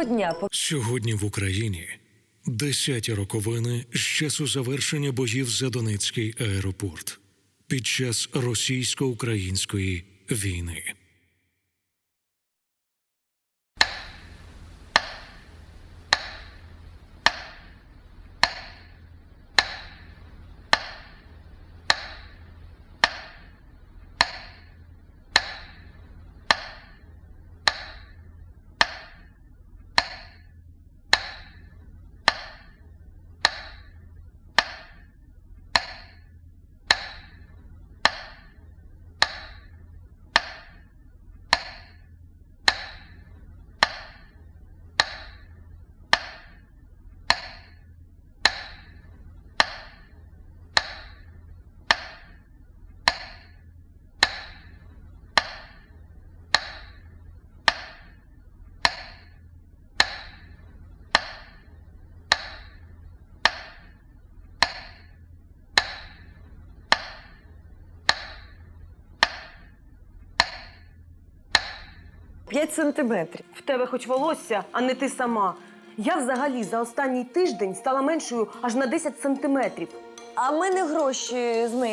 Доброго дня. Сьогодні в Україні десяті роковини з часу завершення боїв за Донецький аеропорт під час російсько-української війни. П'ять сантиметрів. В тебе хоч волосся, а не ти сама. Я взагалі за останній тиждень стала меншою аж на 10 сантиметрів. А в мене гроші з неї